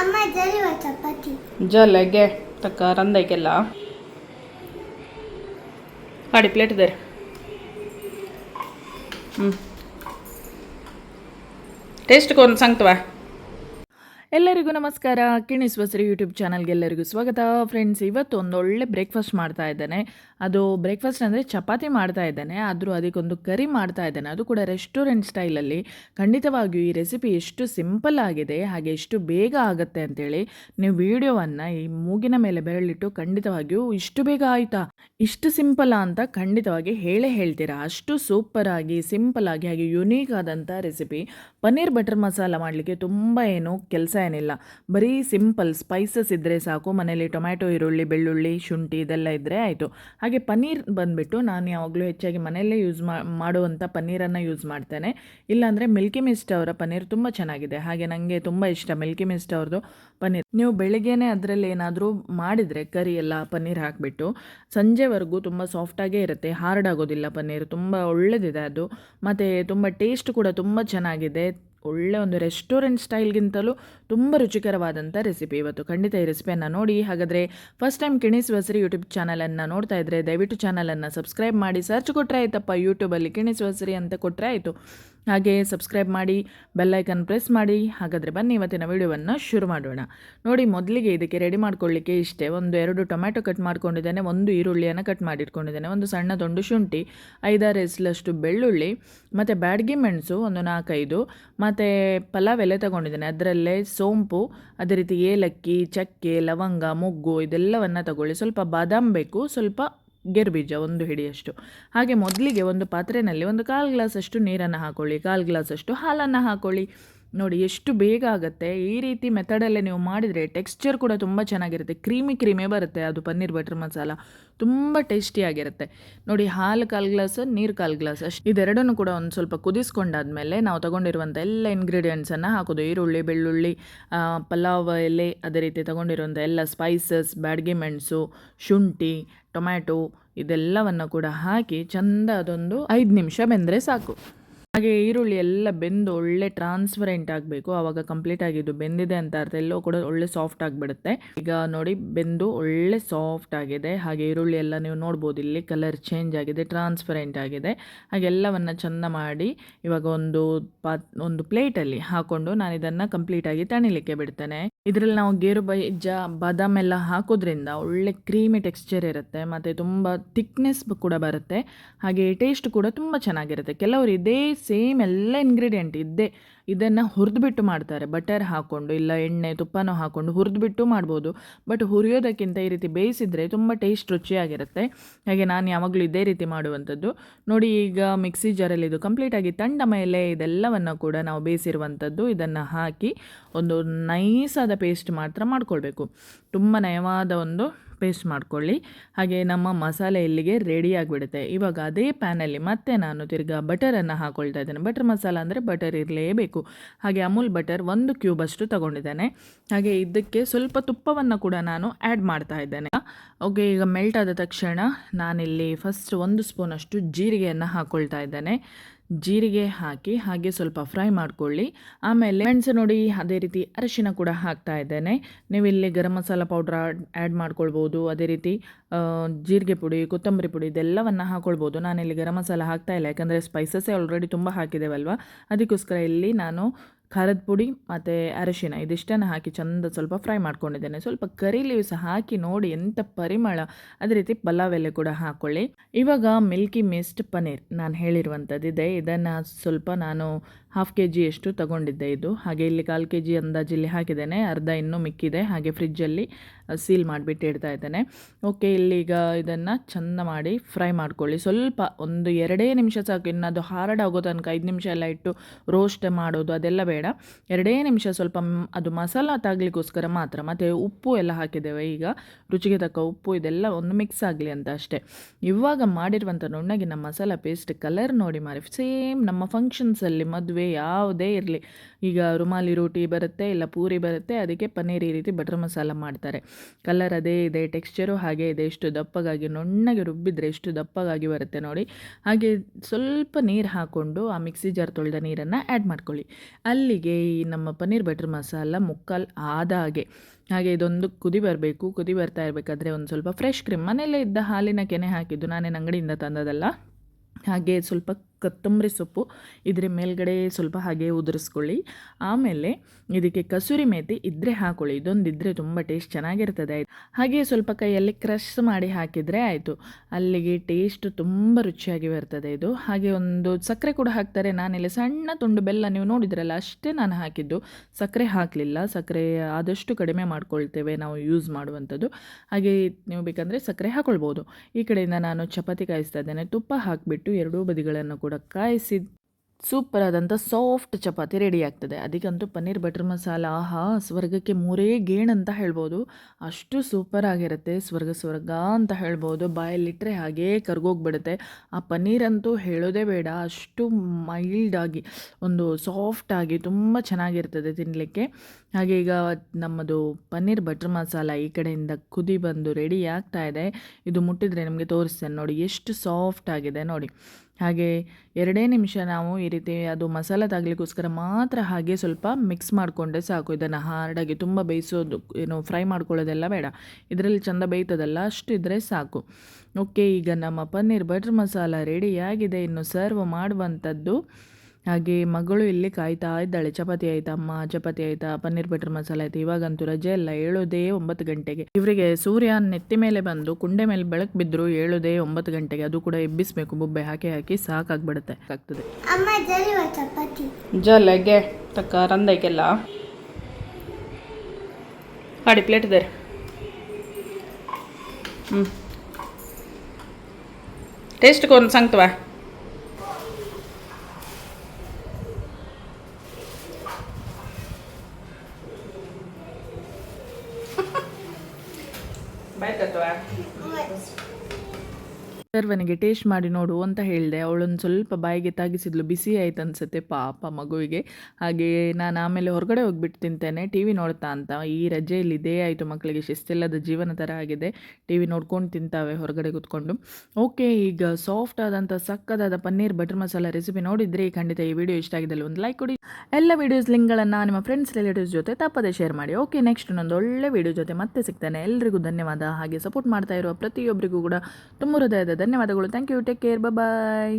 ಅಮ್ಮ ಜಲಿವ ಚಪಾತಿ. ಜಲ್ಲೆಗೆ ತಕ್ಕ ರಂದೈಕೆಲ್ಲ ಆಡಿ ಪ್ಲೇಟ್ ಇದೆ. ಹ್ಞೂ ಟೇಸ್ಟ್ ಒಂದು ಸಂಗ್ತವಾ ಎಲ್ಲರಿಗೂ ನಮಸ್ಕಾರ. ಕಿಣಿಸ್ವಸ್ರಿ ಯೂಟ್ಯೂಬ್ ಚಾನಲ್ಗೆ ಎಲ್ಲರಿಗೂ ಸ್ವಾಗತ. ಫ್ರೆಂಡ್ಸ್ ಇವತ್ತು ಒಳ್ಳೆ ಬ್ರೇಕ್ಫಾಸ್ಟ್ ಮಾಡ್ತಾ ಇದ್ದಾನೆ. ಅದು ಬ್ರೇಕ್ಫಾಸ್ಟ್ ಅಂದರೆ ಚಪಾತಿ ಮಾಡ್ತಾ ಇದ್ದಾನೆ. ಆದರೂ ಅದಕ್ಕೊಂದು ಕರಿ ಮಾಡ್ತಾ ಇದ್ದಾನೆ. ಅದು ಕೂಡ ರೆಸ್ಟೋರೆಂಟ್ ಸ್ಟೈಲಲ್ಲಿ ಖಂಡಿತವಾಗಿಯೂ ಈ ರೆಸಿಪಿ ಎಷ್ಟು ಸಿಂಪಲ್ ಆಗಿದೆ, ಹಾಗೆ ಎಷ್ಟು ಬೇಗ ಆಗುತ್ತೆ ಅಂತೇಳಿ ನೀವು ವಿಡಿಯೋವನ್ನು ಈ ಮೂಗಿನ ಮೇಲೆ ಬೆರಳಿಟ್ಟು ಖಂಡಿತವಾಗಿಯೂ ಇಷ್ಟು ಬೇಗ ಆಯಿತಾ? ಇಷ್ಟು ಸಿಂಪಲ್ ಅಂತ ಖಂಡಿತವಾಗಿ ಹೇಳೇ ಹೇಳ್ತೀರಾ? ಅಷ್ಟು ಸೂಪರ್ ಆಗಿ ಸಿಂಪಲ್ ಆಗಿ, ಹಾಗೆ ಯುನೀಕ್ ಆದಂಥ ರೆಸಿಪಿ ಪನ್ನೀರ್ ಬಟರ್ ಮಸಾಲ ಮಾಡಲಿಕ್ಕೆ ತುಂಬ ಏನು ಕೆಲಸ ಏನಿಲ್ಲ. ಬರೀ ಸಿಂಪಲ್ ಸ್ಪೈಸಸ್ ಇದ್ದರೆ ಸಾಕು. ಮನೇಲಿ ಟೊಮ್ಯಾಟೊ, ಈರುಳ್ಳಿ, ಬೆಳ್ಳುಳ್ಳಿ, ಶುಂಠಿ ಇದೆಲ್ಲ ಇದ್ದರೆ ಆಯಿತು. ಹಾಗೆ ಪನ್ನೀರ್ ಬಂದುಬಿಟ್ಟು ನಾನು ಯಾವಾಗಲೂ ಹೆಚ್ಚಾಗಿ ಮನೆಯಲ್ಲೇ ಯೂಸ್ ಮಾಡುವಂಥ ಪನ್ನೀರನ್ನು ಯೂಸ್ ಮಾಡ್ತೇನೆ. ಇಲ್ಲಾಂದರೆ ಮಿಲ್ಕಿ ಮಿಸ್ಟ್ ಅವರ ಪನ್ನೀರ್ ತುಂಬ ಚೆನ್ನಾಗಿದೆ. ಹಾಗೆ ನನಗೆ ತುಂಬ ಇಷ್ಟ ಮಿಲ್ಕಿ ಮಿಸ್ಟ್ ಅವ್ರದ್ದು ಪನ್ನೀರ್. ನೀವು ಬೆಳಿಗ್ಗೆನೇ ಅದರಲ್ಲಿ ಏನಾದರೂ ಮಾಡಿದರೆ ಕರಿ ಎಲ್ಲ ಪನ್ನೀರ್ ಹಾಕಿಬಿಟ್ಟು, ಸಂಜೆವರೆಗೂ ತುಂಬ ಸಾಫ್ಟಾಗೇ ಇರುತ್ತೆ. ಹಾರ್ಡ್ ಆಗೋದಿಲ್ಲ ಪನ್ನೀರ್. ತುಂಬ ಒಳ್ಳೆದಿದೆ ಅದು. ಮತ್ತು ತುಂಬ ಟೇಸ್ಟ್ ಕೂಡ ತುಂಬ ಚೆನ್ನಾಗಿದೆ. ಒಳ್ಳೆ ಒಂದು ರೆಸ್ಟೋರೆಂಟ್ ಸ್ಟೈಲ್ಗಿಂತಲೂ ತುಂಬ ರುಚಿಕರವಾದಂಥ ರೆಸಿಪಿ ಇವತ್ತು. ಖಂಡಿತ ಈ ರೆಸಿಪಿಯನ್ನು ನೋಡಿ. ಹಾಗಾದರೆ ಫಸ್ಟ್ ಟೈಮ್ ಕಿಣಿಸ್ ವಸರಿ ಯೂಟ್ಯೂಬ್ ಚಾನಲನ್ನು ನೋಡ್ತಾ ಇದ್ದರೆ ದಯವಿಟ್ಟು ಚಾನಲನ್ನು ಸಬ್ಸ್ಕ್ರೈಬ್ ಮಾಡಿ. ಸರ್ಚ್ ಕೊಟ್ಟರೆ ಆಯ್ತಪ್ಪ ಯೂಟ್ಯೂಬಲ್ಲಿ ಕಿಣಿಸ್ ವಸರಿ ಅಂತ ಕೊಟ್ಟರೆ ಆಯಿತು. ಹಾಗೆ ಸಬ್ಸ್ಕ್ರೈಬ್ ಮಾಡಿ ಬೆಲ್ಲೈಕನ್ ಪ್ರೆಸ್ ಮಾಡಿ, ಹಾಗಾದರೆ ಬನ್ನಿ ಇವತ್ತಿನ ವಿಡಿಯೋವನ್ನು ಶುರು ಮಾಡೋಣ. ನೋಡಿ, ಮೊದಲಿಗೆ ಇದಕ್ಕೆ ರೆಡಿ ಮಾಡ್ಕೊಳ್ಳಿಕ್ಕೆ ಇಷ್ಟೇ. ಒಂದು ಎರಡು ಟೊಮ್ಯಾಟೊ ಕಟ್ ಮಾಡ್ಕೊಂಡಿದ್ದೇನೆ, ಒಂದು ಈರುಳ್ಳಿಯನ್ನು ಕಟ್ ಮಾಡಿಟ್ಕೊಂಡಿದ್ದೇನೆ, ಒಂದು ಸಣ್ಣ ತುಂಡು ಶುಂಠಿ, ಐದಾರು ಎಸ್ಲಷ್ಟು ಬೆಳ್ಳುಳ್ಳಿ, ಮತ್ತು ಬ್ಯಾಡ್ಗಿ ಮೆಣಸು ಒಂದು ನಾಲ್ಕೈದು, ಮತ್ತು ಪಲಾವ್ ಎಲೆ ತಗೊಂಡಿದ್ದೇನೆ. ಅದರಲ್ಲೇ ಸೋಂಪು, ಅದೇ ರೀತಿ ಏಲಕ್ಕಿ, ಚಕ್ಕೆ, ಲವಂಗ, ಮೊಗ್ಗು, ಇದೆಲ್ಲವನ್ನು ತಗೊಳ್ಳಿ. ಸ್ವಲ್ಪ ಬಾದಾಮ್ ಬೇಕು, ಸ್ವಲ್ಪ ಗೆರ್ಬೀಜ, ಒಂದು ಹಿಡಿಯಷ್ಟು. ಹಾಗೆ ಮೊದಲಿಗೆ ಒಂದು ಪಾತ್ರೆಯಲ್ಲಿ ಒಂದು ಕಾಲು ಗ್ಲಾಸಷ್ಟು ನೀರನ್ನು ಹಾಕೊಳ್ಳಿ, ಕಾಲು ಗ್ಲಾಸಷ್ಟು ಹಾಲನ್ನು ಹಾಕೊಳ್ಳಿ. ನೋಡಿ, ಎಷ್ಟು ಬೇಗ ಆಗುತ್ತೆ. ಈ ರೀತಿ ಮೆಥಡಲ್ಲೇ ನೀವು ಮಾಡಿದರೆ ಟೆಕ್ಸ್ಚರ್ ಕೂಡ ತುಂಬ ಚೆನ್ನಾಗಿರುತ್ತೆ. ಕ್ರೀಮಿ ಕ್ರೀಮೇ ಬರುತ್ತೆ ಅದು ಪನ್ನೀರ್ ಬಟರ್ ಮಸಾಲ. ತುಂಬ ಟೇಸ್ಟಿಯಾಗಿರುತ್ತೆ ನೋಡಿ, ಹಾಲು ಕಾಲು ಗ್ಲಾಸ್, ನೀರು ಕಾಲು ಗ್ಲಾಸ್ ಅಷ್ಟು. ಇದೆರಡನ್ನು ಕೂಡ ಒಂದು ಸ್ವಲ್ಪ ಕುದಿಸ್ಕೊಂಡಾದ್ಮೇಲೆ ನಾವು ತೊಗೊಂಡಿರುವಂಥ ಎಲ್ಲ ಇಂಗ್ರೀಡಿಯೆಂಟ್ಸನ್ನು ಹಾಕೋದು. ಈರುಳ್ಳಿ, ಬೆಳ್ಳುಳ್ಳಿ ಪಲಾವ್, ಎಲೆ, ಅದೇ ರೀತಿ ತೊಗೊಂಡಿರುವಂಥ ಎಲ್ಲ ಸ್ಪೈಸಸ್ ಬ್ಯಾಡ್ಗೆ ಮೆಣಸು, ಶುಂಠಿ, ಟೊಮ್ಯಾಟೊ ಇದೆಲ್ಲವನ್ನು ಕೂಡ ಹಾಕಿ ಚೆಂದ ಅದೊಂದು ಐದು ನಿಮಿಷ ಬೆಂದರೆ ಸಾಕು. ಹಾಗೆ ಈರುಳ್ಳಿ ಎಲ್ಲ ಬೆಂದು ಒಳ್ಳೆ ಟ್ರಾನ್ಸ್ಪರೆಂಟ್ ಆಗಬೇಕು. ಆವಾಗ ಕಂಪ್ಲೀಟ್ ಆಗಿದ್ದು ಬೆಂದಿದೆ ಅಂತ ಅರ್ಥ. ಎಲ್ಲೋ ಕೂಡ ಒಳ್ಳೆ ಸಾಫ್ಟ್ ಆಗಿಬಿಡುತ್ತೆ. ಈಗ ನೋಡಿ, ಬೆಂದು ಒಳ್ಳೆ ಸಾಫ್ಟ್ ಆಗಿದೆ. ಹಾಗೆ ಈರುಳ್ಳಿ ಎಲ್ಲ ನೀವು ನೋಡ್ಬೋದು, ಇಲ್ಲಿ ಕಲರ್ ಚೇಂಜ್ ಆಗಿದೆ ಟ್ರಾನ್ಸ್ಪರೆಂಟ್ ಆಗಿದೆ. ಹಾಗೆ ಎಲ್ಲವನ್ನು ಚೆಂದ ಮಾಡಿ ಇವಾಗ ಒಂದು ಪಾತ್, ಒಂದು ಪ್ಲೇಟಲ್ಲಿ ಹಾಕೊಂಡು ನಾನು ಇದನ್ನು ಕಂಪ್ಲೀಟಾಗಿ ತಣಿಲಿಕ್ಕೆ ಬಿಡ್ತೇನೆ. ಇದರಲ್ಲಿ ನಾವು ಗೇರು ಬೀಜ, ಬಾದಾಮ್ ಎಲ್ಲ ಹಾಕೋದ್ರಿಂದ ಒಳ್ಳೆ ಕ್ರೀಮಿ ಟೆಕ್ಸ್ಚರ್ ಇರುತ್ತೆ ಮತ್ತು ತುಂಬ ಥಿಕ್ನೆಸ್ ಕೂಡ ಬರುತ್ತೆ. ಹಾಗೆ ಟೇಸ್ಟ್ ಕೂಡ ತುಂಬ ಚೆನ್ನಾಗಿರುತ್ತೆ. ಕೆಲವರು ಇದೇ ಸೇಮ್ ಎಲ್ಲ ಇಂಗ್ರೀಡಿಯೆಂಟ್ ಇದ್ದೇ ಇದನ್ನು ಹುರಿದ್ಬಿಟ್ಟು ಮಾಡ್ತಾರೆ. ಬಟರ್ ಹಾಕ್ಕೊಂಡು ಇಲ್ಲ ಎಣ್ಣೆ, ತುಪ್ಪನೂ ಹಾಕ್ಕೊಂಡು ಹುರಿದ್ಬಿಟ್ಟು ಮಾಡ್ಬೋದು. ಬಟ್ ಹುರಿಯೋದಕ್ಕಿಂತ ಈ ರೀತಿ ಬೇಯಿಸಿದರೆ ತುಂಬ ಟೇಸ್ಟ್ ರುಚಿಯಾಗಿರುತ್ತೆ. ಹಾಗೆ ನಾನು ಯಾವಾಗಲೂ ಇದೇ ರೀತಿ ಮಾಡುವಂಥದ್ದು. ನೋಡಿ ಈಗ ಮಿಕ್ಸಿ ಜಾರಲ್ಲಿ ಇದು ಕಂಪ್ಲೀಟಾಗಿ ತಂಡ ಮೇಲೆ ಇದೆಲ್ಲವನ್ನು ಕೂಡ ನಾವು ಬೇಯಿಸಿರುವಂಥದ್ದು. ಇದನ್ನು ಹಾಕಿ ಒಂದು ನೈಸಾದ ಪೇಸ್ಟ್ ಮಾತ್ರ ಮಾಡ್ಕೊಳ್ಬೇಕು. ತುಂಬ ನಯವಾದ ಒಂದು ಪೇಸ್ಟ್ ಮಾಡ್ಕೊಳ್ಳಿ. ಹಾಗೆ ನಮ್ಮ ಮಸಾಲೆ ಇಲ್ಲಿಗೆ ರೆಡಿ ಆಗಿಬಿಡುತ್ತೆ. ಇವಾಗ ಅದೇ ಪ್ಯಾನಲ್ಲಿ ಮತ್ತೆ ನಾನು ತಿರ್ಗಾ ಬಟರನ್ನು ಹಾಕೊಳ್ತಾ ಇದ್ದೇನೆ. ಬಟರ್ ಮಸಾಲ ಅಂದರೆ ಬಟರ್ ಇರಲೇಬೇಕು. ಹಾಗೆ ಅಮೂಲ್ ಬಟರ್ ಒಂದು ಕ್ಯೂಬಷ್ಟು ತಗೊಂಡಿದ್ದೇನೆ. ಹಾಗೆ ಇದಕ್ಕೆ ಸ್ವಲ್ಪ ತುಪ್ಪವನ್ನು ಕೂಡ ನಾನು ಆ್ಯಡ್ ಮಾಡ್ತಾ ಇದ್ದೇನೆ. ಓಕೆ, ಈಗ ಮೆಲ್ಟ್ ಆದ ತಕ್ಷಣ ನಾನಿಲ್ಲಿ ಫಸ್ಟ್ ಒಂದು ಸ್ಪೂನಷ್ಟು ಜೀರಿಗೆಯನ್ನು ಹಾಕ್ಕೊಳ್ತಾ ಇದ್ದೇನೆ. ಜೀರಿಗೆ ಹಾಕಿ ಹಾಗೆ ಸ್ವಲ್ಪ ಫ್ರೈ ಮಾಡ್ಕೊಳ್ಳಿ. ಆಮೇಲೆ ಮೆಣಸು ನೋಡಿ ಅದೇ ರೀತಿ ಅರಿಶಿನ ಕೂಡ ಹಾಕ್ತಾ ಇದ್ದೇನೆ. ನೀವು ಇಲ್ಲಿ ಗರಂ ಮಸಾಲ ಪೌಡ್ರ್ ಆ್ಯಡ್ ಮಾಡ್ಕೊಳ್ಬೋದು. ಅದೇ ರೀತಿ ಜೀರಿಗೆ ಪುಡಿ, ಕೊತ್ತಂಬರಿ ಪುಡಿ ಇದೆಲ್ಲವನ್ನು ಹಾಕ್ಕೊಳ್ಬೋದು ನಾನಿಲ್ಲಿ ಗರಂ ಮಸಾಲ ಹಾಕ್ತಾ ಇಲ್ಲ. ಯಾಕಂದರೆ ಸ್ಪೈಸಸ್ಸೇ ಆಲ್ರೆಡಿ ತುಂಬ ಹಾಕಿದ್ದೇವಲ್ವ? ಅದಕ್ಕೋಸ್ಕರ ಇಲ್ಲಿ ನಾನು ಖಾರದ ಪುಡಿ ಮತ್ತು ಅರಿಶಿನ ಇದಿಷ್ಟನ್ನು ಹಾಕಿ ಚಂದ ಸ್ವಲ್ಪ ಫ್ರೈ ಮಾಡ್ಕೊಂಡಿದ್ದೇನೆ. ಸ್ವಲ್ಪ ಕರಿ ಲೀವ್ಸ್ ಹಾಕಿ ನೋಡಿ ಎಂಥ ಪರಿಮಳ. ಅದೇ ರೀತಿ ಪಲಾವ್ ಎಲೆ ಕೂಡ ಹಾಕ್ಕೊಳ್ಳಿ ಇವಾಗ ಮಿಲ್ಕಿ ಮಿಸ್ಟ್ ಪನ್ನೀರ್ ನಾನು ಹೇಳಿರುವಂಥದ್ದಿದೆ ಇದನ್ನು ಸ್ವಲ್ಪ ನಾನು ಹಾಫ್ ಕೆ ಜಿಯಷ್ಟು ತಗೊಂಡಿದ್ದೆ ಇದು. ಹಾಗೆ ಇಲ್ಲಿ ಕಾಲು ಕೆ ಜಿ ಅಂದಾಜಿಲ್ಲಿ ಹಾಕಿದ್ದೇನೆ. ಅರ್ಧ ಇನ್ನೂ ಮಿಕ್ಕಿದೆ. ಹಾಗೆ ಫ್ರಿಜ್ಜಲ್ಲಿ ಸೀಲ್ ಮಾಡಿಬಿಟ್ಟು ಇಡ್ತಾ ಇದ್ದೇನೆ. ಓಕೆ, ಇಲ್ಲೀಗ ಇದನ್ನು ಚಂದ ಮಾಡಿ ಫ್ರೈ ಮಾಡ್ಕೊಳ್ಳಿ. ಸ್ವಲ್ಪ ಒಂದು ಎರಡೇ ನಿಮಿಷ ಸಾಕು. ಇನ್ನು ಅದು ಹಾರ್ಡ್ ಆಗೋ ತನಕ ಐದು ನಿಮಿಷ ಎಲ್ಲ ಇಟ್ಟು ರೋಸ್ಟ್ ಮಾಡೋದು ಅದೆಲ್ಲ ಬೇಡ. ಎರಡೇ ನಿಮಿಷ ಸ್ವಲ್ಪ ಅದು ಮಸಾಲ ತಾಗ್ಲಿಕ್ಕೋಸ್ಕರ ಮಾತ್ರ. ಮತ್ತು ಉಪ್ಪು ಎಲ್ಲ ಹಾಕಿದ್ದೇವೆ ಈಗ. ರುಚಿಗೆ ತಕ್ಕ ಉಪ್ಪು, ಇದೆಲ್ಲ ಒಂದು ಮಿಕ್ಸ್ ಆಗಲಿ ಅಂತ ಅಷ್ಟೇ. ಇವಾಗ ಮಾಡಿರುವಂಥ ನುಣ್ಣಗಿನ ಮಸಾಲ ಪೇಸ್ಟ್ ಕಲರ್ ನೋಡಿ ಮಾರಿ. ಸೇಮ್ ನಮ್ಮ ಫಂಕ್ಷನ್ಸಲ್ಲಿ ಮದುವೆ ಮದುವೆ ಯಾವುದೇ ಇರಲಿ. ಈಗ ರುಮಾಲಿ ರೋಟಿ ಬರುತ್ತೆ, ಇಲ್ಲ ಪೂರಿ ಬರುತ್ತೆ, ಅದಕ್ಕೆ ಪನ್ನೀರ್ ಈ ರೀತಿ ಬಟರ್ ಮಸಾಲ ಮಾಡ್ತಾರೆ. ಕಲರ್ ಅದೇ ಇದೆ, ಟೆಕ್ಸ್ಚರು ಹಾಗೆ ಇದೆ, ಎಷ್ಟು ದಪ್ಪಗಾಗಿ, ನುಣ್ಣಗೆ ರುಬ್ಬಿದ್ರೆ ಎಷ್ಟು ದಪ್ಪಗಾಗಿ ಬರುತ್ತೆ ನೋಡಿ. ಹಾಗೆ ಸ್ವಲ್ಪ ನೀರು ಹಾಕ್ಕೊಂಡು ಆ ಮಿಕ್ಸಿ ಜಾರ್ ತೊಳೆದ ನೀರನ್ನು ಆ್ಯಡ್ ಮಾಡ್ಕೊಳ್ಳಿ. ಅಲ್ಲಿಗೆ ಈ ನಮ್ಮ ಪನ್ನೀರ್ ಬಟರ್ ಮಸಾಲ ಮುಕ್ಕಾಲು ಆದ ಹಾಗೆ. ಹಾಗೆ ಇದೊಂದು ಕುದಿ ಬರಬೇಕು, ಕುದಿ ಬರ್ತಾ ಇರಬೇಕಾದ್ರೆ ಒಂದು ಸ್ವಲ್ಪ ಫ್ರೆಶ್ ಕ್ರೀಮ್ ಮನೆಯಲ್ಲೇ ಇದ್ದ ಹಾಲಿನ ಕೆನೆ ಹಾಕಿದ್ದು ನಾನೇನು ಅಂಗಡಿಯಿಂದ ತಂದದಲ್ಲ ಹಾಗೆ ಸ್ವಲ್ಪ ಕೊತ್ತಂಬರಿ ಸೊಪ್ಪು ಇದ್ರ ಮೇಲ್ಗಡೆ ಸ್ವಲ್ಪ ಹಾಗೆ ಉದುರಿಸ್ಕೊಳ್ಳಿ. ಆಮೇಲೆ ಇದಕ್ಕೆ ಕಸೂರಿ ಮೇಥಿ ಇದ್ದರೆ ಹಾಕೊಳ್ಳಿ. ಇದೊಂದಿದ್ದರೆ ತುಂಬ ಟೇಸ್ಟ್ ಚೆನ್ನಾಗಿರ್ತದೆ. ಹಾಗೆ ಸ್ವಲ್ಪ ಕೈಯಲ್ಲಿ ಕ್ರಶ್ ಮಾಡಿ ಹಾಕಿದರೆ ಆಯಿತು. ಅಲ್ಲಿಗೆ ಟೇಸ್ಟ್ ತುಂಬ ರುಚಿಯಾಗಿ ಬರ್ತದೆ ಇದು. ಹಾಗೆ ಒಂದು ಸಕ್ಕರೆ ಕೂಡ ಹಾಕ್ತಾರೆ. ನಾನಿಲ್ಲಿ ಸಣ್ಣ ತುಂಡು ಬೆಲ್ಲ ನೀವು ನೋಡಿದ್ರಲ್ಲ, ಅಷ್ಟೇ ನಾನು ಹಾಕಿದ್ದು. ಸಕ್ಕರೆ ಹಾಕಲಿಲ್ಲ. ಸಕ್ಕರೆ ಆದಷ್ಟು ಕಡಿಮೆ ಮಾಡ್ಕೊಳ್ತೇವೆ ನಾವು ಯೂಸ್ ಮಾಡುವಂಥದ್ದು. ಹಾಗೆ ನೀವು ಬೇಕಂದರೆ ಸಕ್ಕರೆ ಹಾಕೊಳ್ಬೋದು. ಈ ಕಡೆಯಿಂದ ನಾನು ಚಪಾತಿ ಕಾಯಿಸ್ತಾ ಇದ್ದೇನೆ. ತುಪ್ಪ ಹಾಕಿಬಿಟ್ಟು ಎರಡೂ ಬದಿಗಳನ್ನು ಕೂಡ ಕಾಯಿಸಿ ಸೂಪರ್ ಆದಂಥ ಸಾಫ್ಟ್ ಚಪಾತಿ ರೆಡಿ ಆಗ್ತದೆ. ಅದಕ್ಕಂತೂ ಪನ್ನೀರ್ ಬಟರ್ ಮಸಾಲ, ಆಹಾ, ಸ್ವರ್ಗಕ್ಕೆ ಮೂರೇ ಗೇಣ್ ಅಂತ ಹೇಳ್ಬೋದು. ಅಷ್ಟು ಸೂಪರ್ ಆಗಿರುತ್ತೆ, ಸ್ವರ್ಗ ಸ್ವರ್ಗ ಅಂತ ಹೇಳ್ಬೋದು. ಬಾಯಲ್ಲಿಟ್ಟರೆ ಹಾಗೇ ಕರ್ಗೋಗ್ಬಿಡುತ್ತೆ. ಆ ಪನ್ನೀರ್ ಅಂತೂ ಹೇಳೋದೇ ಬೇಡ. ಅಷ್ಟು ಮೈಲ್ಡಾಗಿ ಒಂದು ಸಾಫ್ಟ್ ಆಗಿ ತುಂಬ ಚೆನ್ನಾಗಿರ್ತದೆ ತಿನ್ನಲಿಕ್ಕೆ ಹಾಗೆ ಈಗ ನಮ್ಮದು ಪನ್ನೀರ್ ಬಟರ್ ಮಸಾಲ ಈ ಕಡೆಯಿಂದ ಕುದಿ ಬಂದು ರೆಡಿ ಆಗ್ತಾ ಇದೆ. ಇದು ಮುಟ್ಟಿದರೆ ನಿಮಗೆ ತೋರಿಸ್ತೇನೆ ನೋಡಿ, ಎಷ್ಟು ಸಾಫ್ಟ್ ಆಗಿದೆ ನೋಡಿ. ಹಾಗೆ ಎರಡೇ ನಿಮಿಷ ನಾವು ಈ ರೀತಿ ಅದು ಮಸಾಲ ತಾಗಲಿಕ್ಕೋಸ್ಕರ ಮಾತ್ರ ಹಾಗೆ ಸ್ವಲ್ಪ ಮಿಕ್ಸ್ ಮಾಡಿಕೊಂಡೆ ಸಾಕು. ಇದನ್ನು ಹಾರ್ಡಾಗಿ ತುಂಬ ಬೇಯಿಸೋದು, ಏನು ಫ್ರೈ ಮಾಡ್ಕೊಳ್ಳೋದೆಲ್ಲ ಬೇಡ. ಇದರಲ್ಲಿ ಚೆಂದ ಬೇಯ್ತದಲ್ಲ ಅಷ್ಟು ಇದ್ದರೆ ಸಾಕು. ಓಕೆ ಈಗ ನಮ್ಮ ಪನ್ನೀರ್ ಬಟರ್ ಮಸಾಲ ರೆಡಿಯಾಗಿದೆ ಇನ್ನು ಸರ್ವ್ ಮಾಡುವಂಥದ್ದು ಹಾಗೆ ಮಗಳು ಇಲ್ಲಿ ಕಾಯ್ತಾ ಇದ್ದಾಳೆ. ಚಪಾತಿ ಆಯ್ತಾ? ಅಮ್ಮ ಚಪಾತಿ ಆಯ್ತಾ? ಪನ್ನೀರ್ ಬಟರ್ ಮಸಾಲ ಆಯ್ತು? ಇವಾಗಂತೂ ರಜೆ ಇಲ್ಲ ಏಳೋದೇ ಒಂಬತ್ತು ಗಂಟೆಗೆ. ಇವರಿಗೆ ಸೂರ್ಯ ನೆತ್ತಿ ಮೇಲೆ ಬಂದು ಕುಂಡೆ ಮೇಲೆ ಬೆಳಕು ಬಿದ್ರು ಏಳೋದೇ ಒಂಬತ್ತು ಗಂಟೆಗೆ. ಅದು ಕೂಡ ಎಬ್ಬಿಸ್ಬೇಕು ಬೊಬ್ಬೆ ಹಾಕಿ ಹಾಕಿ ಸಾಕಾಗ್ಬಿಡುತ್ತೆ. ಆಗ್ತದೆ. ಜಲೆಗೆ ತಕ್ಕ ರಂದೈಕೆಲ್ಲ. ಹಾಡಿ ಪ್ಲೇಟ್ ಇದೆ ಹ್ಮ್. ಟೇಸ್ಟ್ ಕೊನ್ ಸಂಗ್ತವಾ ಬಾಯ್ ಕತ್ತವಾ ಸರ್ವನಿಗೆ ಟೇಸ್ಟ್ ಮಾಡಿ ನೋಡು ಅಂತ ಹೇಳಿದೆ. ಅವಳೊಂದು ಸ್ವಲ್ಪ ಬಾಯಿಗೆ ತಾಗಿಸಿದ್ಲು. ಬಿಸಿ ಆಯ್ತು ಅನ್ಸುತ್ತೆ ಪಾಪ ಮಗುವಿಗೆ. ಹಾಗೆ ನಾನು ಆಮೇಲೆ ಹೊರಗಡೆ ಹೋಗ್ಬಿಟ್ಟು ತಿಂತೇನೆ. ಟಿ ವಿ ನೋಡ್ತಾ ಅಂತ. ಈ ರಜೆಯಲ್ಲಿ ಇದೇ ಆಯಿತು ಮಕ್ಕಳಿಗೆ. ಶಿಸ್ತಿಲ್ಲದ ಜೀವನ ಥರ ಆಗಿದೆ. ಟಿ ವಿ ನೋಡ್ಕೊಂಡು ತಿಂತಾವೆ ಹೊರಗಡೆ ಕೂತ್ಕೊಂಡು. ಓಕೆ, ಈಗ ಸಾಫ್ಟ್ ಆದಂಥ ಸಕ್ಕದಾದ ಪನ್ನೀರ್ ಬಟರ್ ಮಸಾಲ ರೆಸಿಪಿ ನೋಡಿದರೆ ಖಂಡಿತ ಈ ವಿಡಿಯೋ ಇಷ್ಟ ಆಗಿದ್ದಲ್ಲಿ ಒಂದು ಲೈಕ್ ಕೊಡಿ. ಎಲ್ಲ ವೀಡಿಯೋಸ್ ಲಿಂಕ್ಗಳನ್ನು ನಿಮ್ಮ ಫ್ರೆಂಡ್ಸ್, ರಿಲೇಟಿವ್ಸ್ ಜೊತೆ ತಪ್ಪದೆ ಶೇರ್ ಮಾಡಿ. ಓಕೆ, ನೆಕ್ಸ್ಟ್ ಇನ್ನೊಂದು ಒಳ್ಳೆ ವಿಡಿಯೋ ಜೊತೆ ಮತ್ತೆ ಸಿಗ್ತಾನೆ. ಎಲ್ರಿಗೂ ಧನ್ಯವಾದ. ಹಾಗೆ ಸಪೋರ್ಟ್ ಮಾಡ್ತಾ ಇರುವ ಪ್ರತಿಯೊಬ್ಬರಿಗೂ ಕೂಡ ತುಂಬ ಹೃದಯದ ಧನ್ಯವಾದಗಳು. Thank you take care bye